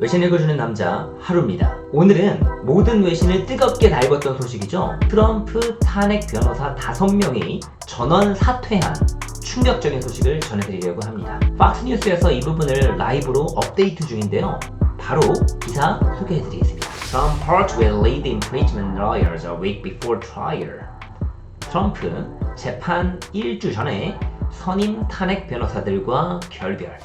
외신 읽어주는 남자 하루입니다. 오늘은 모든 외신을 뜨겁게 달궜던 소식이죠. 트럼프 탄핵 변호사 5명이 전원 사퇴한 충격적인 소식을 전해드리려고 합니다. 팍스뉴스에서 이 부분을 라이브로 업데이트 중인데요. 바로 기사 소개해드리겠습니다. Trump parts with lead impeachment lawyers a week before trial. 트럼프 재판 1주 전에 선임 탄핵 변호사들과 결별.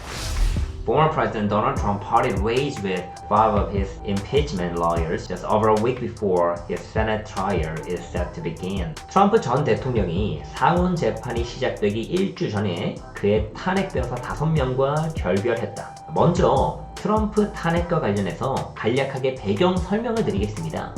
Former President Donald Trump parted ways with five of his impeachment lawyers just over a week before his Senate trial is set to begin. 트럼프 전 대통령이 상원 재판이 시작되기 일주 전에 그의 탄핵 변호사 5명과 결별했다. 먼저 트럼프 탄핵과 관련해서 간략하게 배경 설명을 드리겠습니다.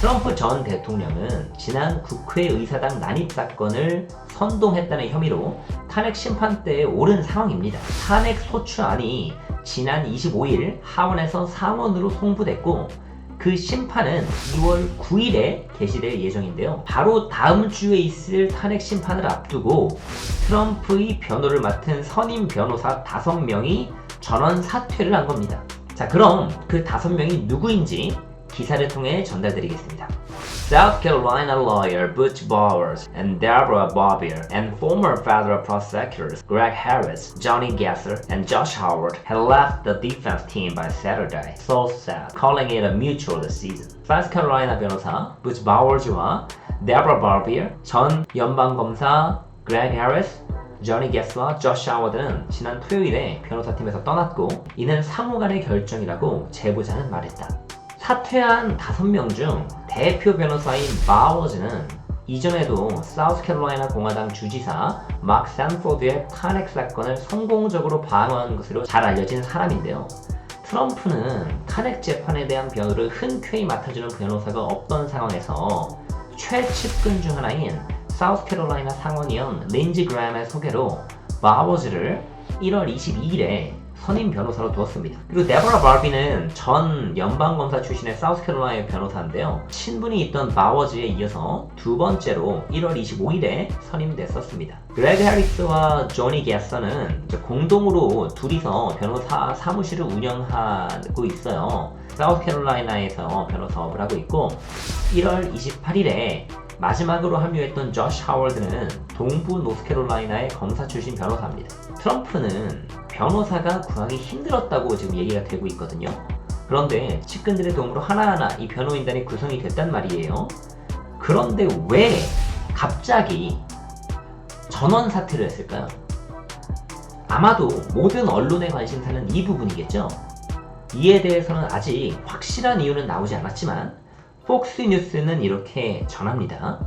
트럼프 전 대통령은 지난 국회의사당 난입 사건을 선동했다는 혐의로 탄핵 심판대에 오른 상황입니다. 탄핵 소추안이 지난 25일 하원에서 상원으로 송부됐고 그 심판은 2월 9일에 개시될 예정인데요. 바로 다음 주에 있을 탄핵 심판을 앞두고 트럼프의 변호를 맡은 선임 변호사 5명이 전원 사퇴를 한 겁니다. 자, 그럼 그 5명이 누구인지 기사를 통해 전달드리겠습니다. South Carolina lawyer Butch Bowers and Deborah Bobbier and former federal prosecutors Greg Harris, Johnny Gasser, and Josh Howard had left the defense team by Saturday. So sad, calling it a mutual decision. South Carolina 변호사 Butch Bowers와 Deborah Bobbier, 전 연방검사 Greg Harris, 조니 게스와 조시 하워드는 지난 토요일에 변호사팀에서 떠났고 이는 상호간의 결정이라고 제보자는 말했다. 사퇴한 5명 중 대표 변호사인 바워즈는 이전에도 사우스캐롤라이나 공화당 주지사 막 산포드의 탄핵 사건을 성공적으로 방어한 것으로 잘 알려진 사람인데요. 트럼프는 탄핵 재판에 대한 변호를 흔쾌히 맡아주는 변호사가 없던 상황에서 최측근 중 하나인 사우스캐롤라이나 상원의원 린지 그램의 소개로 바워즈를 1월 22일에 선임 변호사로 두었습니다. 그리고 데보라 바비는 전 연방검사 출신의 사우스캐롤라이나 변호사인데요. 친분이 있던 바워즈에 이어서 두 번째로 1월 25일에 선임됐었습니다. 그레그 해리스와 조니 게서는 공동으로 둘이서 변호사 사무실을 운영하고 있어요. 사우스캐롤라이나에서 변호사업을 하고 있고 1월 28일에 마지막으로 합류했던 조시 하워드는 동부 노스캐롤라이나의 검사 출신 변호사입니다. 트럼프는 변호사가 구하기 힘들었다고 지금 얘기가 되고 있거든요. 그런데 측근들의 도움으로 하나하나 이 변호인단이 구성이 됐단 말이에요. 그런데 왜 갑자기 전원 사퇴를 했을까요? 아마도 모든 언론의 관심사는 이 부분이겠죠. 이에 대해서는 아직 확실한 이유는 나오지 않았지만 폭스 뉴스는 이렇게 전합니다.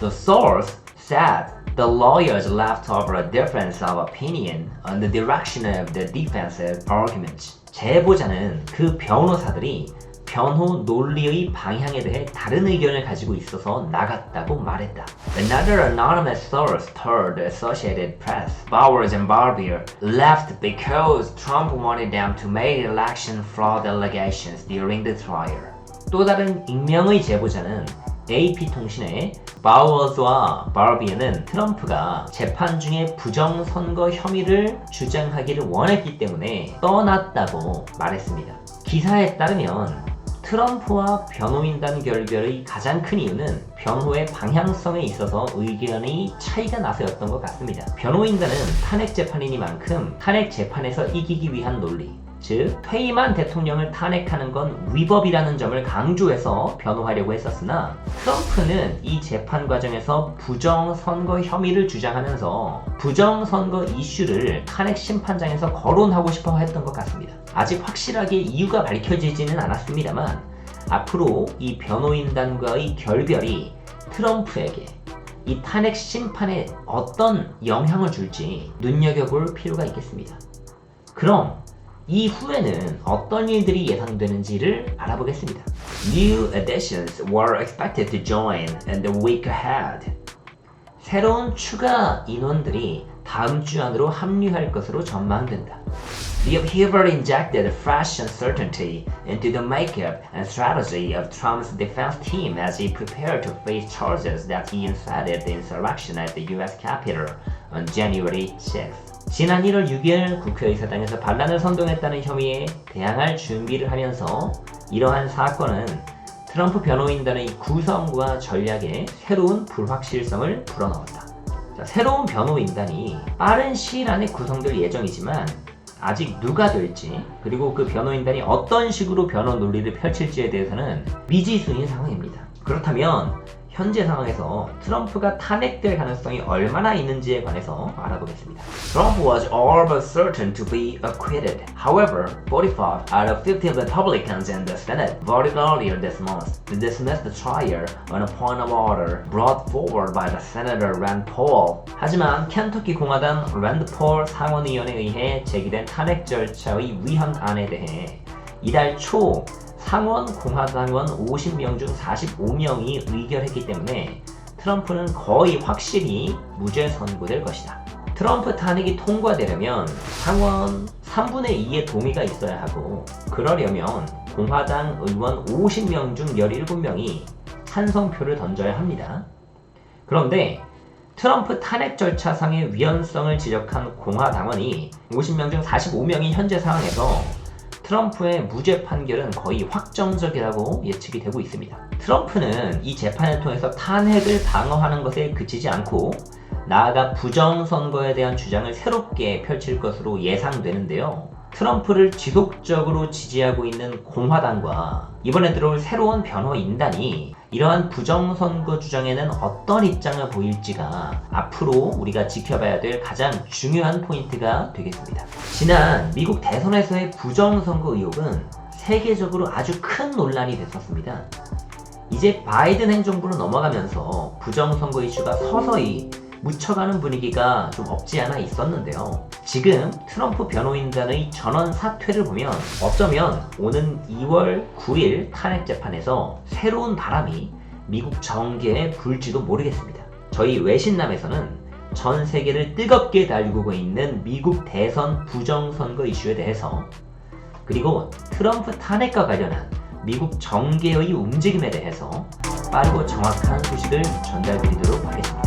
The source said the lawyers left over a difference of opinion on the direction of the defensive arguments. 제보자는 그 변호사들이 변호 논리의 방향에 대해 다른 의견을 가지고 있어서 나갔다고 말했다. Another anonymous source told the Associated Press, Bowers and Barbier left because Trump wanted them to make election fraud allegations during the trial. 또 다른 익명의 제보자는 AP통신에 바우어즈와 바비에는 트럼프가 재판 중에 부정선거 혐의를 주장하기를 원했기 때문에 떠났다고 말했습니다. 기사에 따르면 트럼프와 변호인단 결별의 가장 큰 이유는 변호의 방향성에 있어서 의견이 차이가 나서였던 것 같습니다. 변호인단은 탄핵 재판이니만큼 탄핵 재판에서 이기기 위한 논리, 즉 퇴임한 대통령을 탄핵하는 건 위법이라는 점을 강조해서 변호하려고 했었으나 트럼프는 이 재판 과정에서 부정선거 혐의를 주장하면서 부정선거 이슈를 탄핵 심판장에서 거론하고 싶어 했던 것 같습니다. 아직 확실하게 이유가 밝혀지지는 않았습니다만 앞으로 이 변호인단과의 결별이 트럼프에게 이 탄핵 심판에 어떤 영향을 줄지 눈여겨볼 필요가 있겠습니다. 그럼 이후에는 어떤 일들이 예상되는지를 알아보겠습니다. New additions were expected to join in the week ahead. 새로운 추가 인원들이 다음 주 안으로 합류할 것으로 전망된다. The upheaval injected fresh uncertainty into the makeup and strategy of Trump's defense team as he prepared to face charges that he incited the insurrection at the U.S. Capitol on January 6th. 지난 1월 6일 국회의사당에서 반란을 선동했다는 혐의에 대항할 준비를 하면서 이러한 사건은 트럼프 변호인단의 구성과 전략에 새로운 불확실성을 불어넣었다. 자, 새로운 변호인단이 빠른 시일 안에 구성될 예정이지만 아직 누가 될지 그리고 그 변호인단이 어떤 식으로 변호 논리를 펼칠지에 대해서는 미지수인 상황입니다. 그렇다면 현재 상황에서 트럼프가 탄핵될 가능성이 얼마나 있는지에 관해서 알아보겠습니다. Trump was all but certain to be acquitted. However, 45 out of 50 Republicans in the Senate voted earlier this month to dismiss the trial on a point of order brought forward by the Senator Rand Paul. 하지만 켄터키 공화당 랜드 폴 상원의원에 의해 제기된 탄핵 절차의 위헌안에 대해 이달 초 상원 공화당원 50명 중 45명이 의결했기 때문에 트럼프는 거의 확실히 무죄 선고될 것이다. 트럼프 탄핵이 통과되려면 상원 3분의 2의 동의가 있어야 하고 그러려면 공화당 의원 50명 중 17명이 찬성표를 던져야 합니다. 그런데 트럼프 탄핵 절차상의 위헌성을 지적한 공화당원이 50명 중 45명인 현재 상황에서 트럼프의 무죄 판결은 거의 확정적이라고 예측이 되고 있습니다. 트럼프는 이 재판을 통해서 탄핵을 방어하는 것에 그치지 않고 나아가 부정선거에 대한 주장을 새롭게 펼칠 것으로 예상되는데요. 트럼프를 지속적으로 지지하고 있는 공화당과 이번에 들어올 새로운 변호인단이 이러한 부정선거 주장에는 어떤 입장을 보일지가 앞으로 우리가 지켜봐야 될 가장 중요한 포인트가 되겠습니다. 지난 미국 대선에서의 부정선거 의혹은 세계적으로 아주 큰 논란이 됐었습니다. 이제 바이든 행정부로 넘어가면서 부정선거 이슈가 서서히 묻혀가는 분위기가 좀 없지 않아 있었는데요. 지금 트럼프 변호인단의 전원 사퇴를 보면 어쩌면 오는 2월 9일 탄핵 재판에서 새로운 바람이 미국 정계에 불지도 모르겠습니다. 저희 외신남에서는 전 세계를 뜨겁게 달구고 있는 미국 대선 부정선거 이슈에 대해서 그리고 트럼프 탄핵과 관련한 미국 정계의 움직임에 대해서 빠르고 정확한 소식을 전달드리도록 하겠습니다.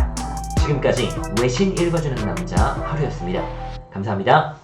지금까지 외신 읽어주는 남자 하루였습니다. 감사합니다.